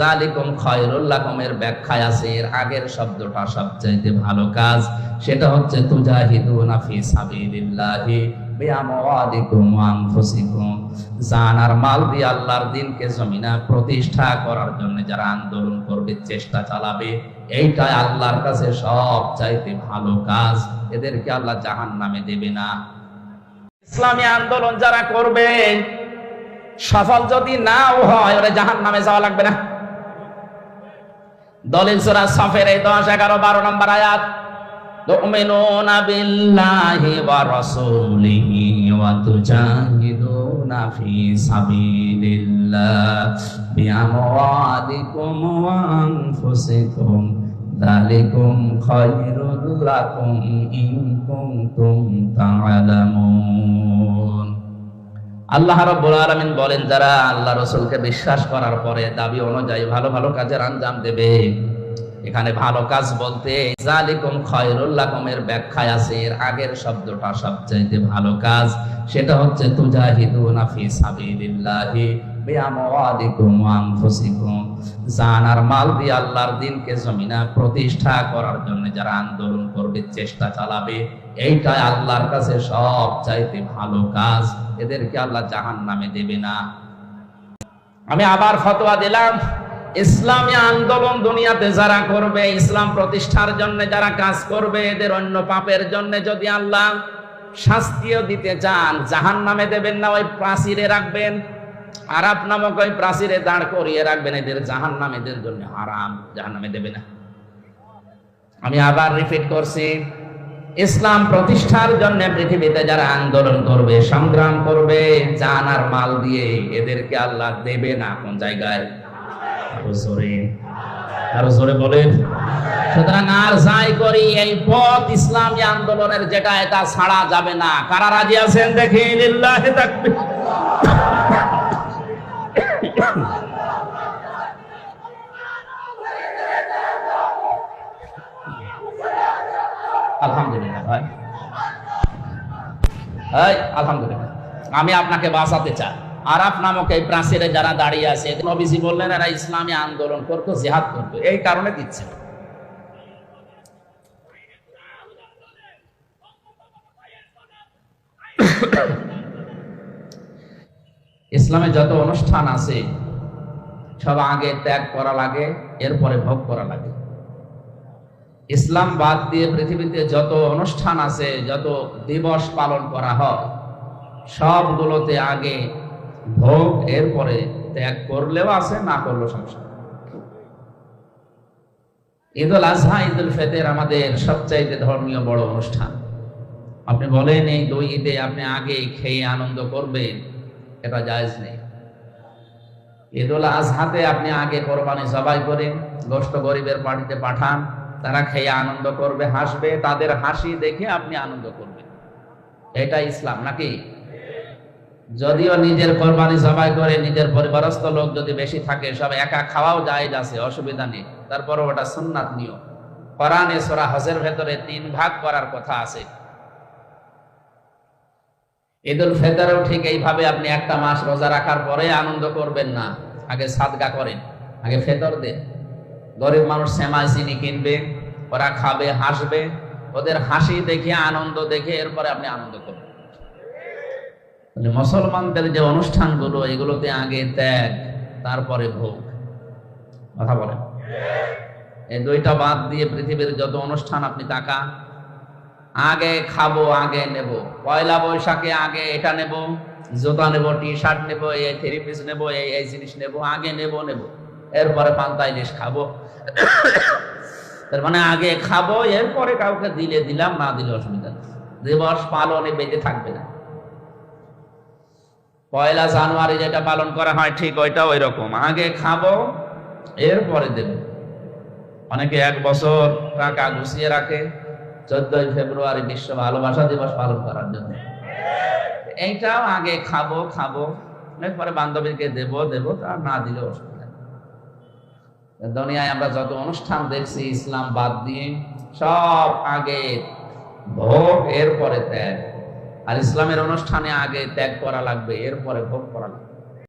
জালিকুম আছে, এর আগের শব্দটা সবচাইতে ভালো কাজ, সেটা হচ্ছে তুজাহিদুনা ফি সাবিলিল্লাহি বিআমওয়ালিকুম ওয়া আনফুসিকুম। জান আর মাল দিয়ে আল্লাহর জমিনা প্রতিষ্ঠা করার জন্য যারা আন্দোলন করবে, চেষ্টা চালাবে, এইটাই আল্লাহর কাছে সব চাইতে ভালো কাজ, এদেরকে আল্লাহ জাহান নামে দেবে না। ইসলামী আন্দোলন যারা করবে, সফল যদি নাও হয়, ওরা জাহান নামে যাওয়া লাগবে না। দলিল সুরা সফের এই দশ এগারো বারো নম্বর আয়াত تؤمنون بالله ورسوله وتجاهدون في سبيل الله بأموالكم وأنفسكم ذلكم خير لكم إن كنتم تعلمون আল্লাহ রাব্বুল আলামিন বলেন, যারা আল্লাহ রসুলকে বিশ্বাস করার পরে দাবি অনুযায়ী ভালো ভালো কাজের আঞ্জাম দেবে, এখানে ভালো কাজ বলতে জালিকুম খয়রুল লাকুমের ব্যাখ্যায় আছে, এর আগের শব্দটা সবচাইতে ভালো কাজ, সেটা হচ্ছে তুজাহিদুনা ফি সাবিলিল্লাহি। প্রতিষ্ঠা করার জন্য যারা আন্দোলন করবে, চেষ্টা চালাবে, এইটাই আল্লাহর কাছে সব চাইতে ভালো কাজ। এদেরকে আল্লাহ জাহান নামে দেবে না। আমি আবার ফতোয়া দিলাম, ইসলামী আন্দোলন দুনিয়াতে যারা করবে, ইসলাম প্রতিষ্ঠার জন্য যারা কাজ করবে, এদের অন্য পাপের জন্য যদি আল্লাহ শাস্তিও দিতে চান জাহান নামে দেবেন না, ওই প্রাচীরে রাখবেন। আরাপ নামক ওই প্রাচীরে দাঁড় করিয়ে রাখবেন এদের জাহান নাম এদের জন্য আরাম জাহান নামে দেবে না। আমি আবার রিপিট করছি, ইসলাম প্রতিষ্ঠার জন্য পৃথিবীতে যারা আন্দোলন করবে, সংগ্রাম করবে, জান আর মাল দিয়ে এদেরকে আল্লাহ দেবে না কোন জায়গায়? সুতরাং আর ইসলামী আন্দোলনের যেটা এটা ছাড়া যাবে না। কারা রাজি আছেন? দেখি আলহামদুলিল্লাহ, ভাই। এই, আলহামদুলিল্লাহ। আমি আপনাকে বাঁচাতে চাই। আরাফ নামক এই প্রাচীরে যারা দাঁড়িয়ে আছে নবীজি বললেন, এরা ইসলামী আন্দোলন করতো, জিহাদ করতো। এই কারণে দিচ্ছে। ইসলামে যত অনুষ্ঠান আছে, সব আগে ত্যাগ করা লাগে, এরপরে ভোগ করা লাগে। ইসলাম বাদ দিয়ে পৃথিবীতে যত অনুষ্ঠান আছে, যত দিবস পালন করা হয়, সবগুলোতে আগে ভোগ, এরপরে ত্যাগ করলেও আছে, না করলেও সমস্যা ঈদ উল আজহা ঈদ উল ফেতের আমাদের সবচাইতে ধর্মীয় বড় অনুষ্ঠান। আপনি বলেন, এই দুই ঈদে আপনি আগে খেয়ে আনন্দ করবেন, এটা জায়জ নেই। ঈদ উল আজহাতে আপনি আগে কোরবানি জবাই করেন গোষ্ঠ গরিবের বাড়িতে পাঠান তারা খেয়ে আনন্দ করবে, হাসবে, তাদের হাসি দেখে আপনি আনন্দ করবেন। এটা ইসলাম নাকি? যদিও নিজের কোরবানি জবাই করে নিজের পরিবারস্থ লোক যদি বেশি থাকে, সব একা খাওয়াও জায়েজ আছে, অসুবিধা নেই। তারপরে ওটা সুন্নাত নিয়ম। কোরআনে সোরা হজের ভেতরে তিন ভাগ করার কথা আছে। ঈদুল ফেতরেও ঠিক এইভাবে আপনি একটা মাস রোজা রাখার পরে আনন্দ করবেন না। আগে সাদগা করেন, আগে ফেতর দেন। গরিব মানুষ সেমাই চিনি কিনবে, ওরা খাবে, হাসবে, ওদের হাসি দেখে, আনন্দ দেখে, এরপরে আপনি আনন্দ করবেন। মুসলমানদের যে অনুষ্ঠানগুলো, এগুলোতে আগে ত্যাগ, তারপরে ভোগ। কথা বলেন। এই দুইটা বাদ দিয়ে পৃথিবীর যত অনুষ্ঠান আপনি তাকান আগে খাব, আগে নেব। পয়লা বৈশাখে আগে এটা নেব, জুতা নেব টি শার্ট নেব, এই থ্রি পিস নেব, এই এই জিনিস নেব, আগে নেব নেব। এরপরে পান্তা ইলিশ খাব। তার মানে আগে খাব, এরপরে কাউকে দিলে দিলাম, না দিলে অসুবিধা দিবস পালনে বেঁচে থাকবে না। পয়লা জানুয়ারি যেটা পালন করা হয় ঠিক ওইটা ওই রকম আগে খাব, এরপরে দেব। অনেকে এক বছর টাকা গুছিয়ে রাখে, চোদ্দই ফেব্রুয়ারি বিশ্ব ভালোবাসা দিবস পালন করার জন্য। এইটাও আগে খাব খাব, এরপরে বান্ধবীকে দেব দেব, তা না দিলে অসুবিধা নেই। দুনিয়ায় আমরা যত অনুষ্ঠান দেখছি, ইসলাম বাদ দিয়ে সব আগে ভোগ, এরপরে ত্যাগ। আর ইসলামের অনুষ্ঠানে আগে ত্যাগ করা লাগবে, এরপরে ভোগ করা লাগবে।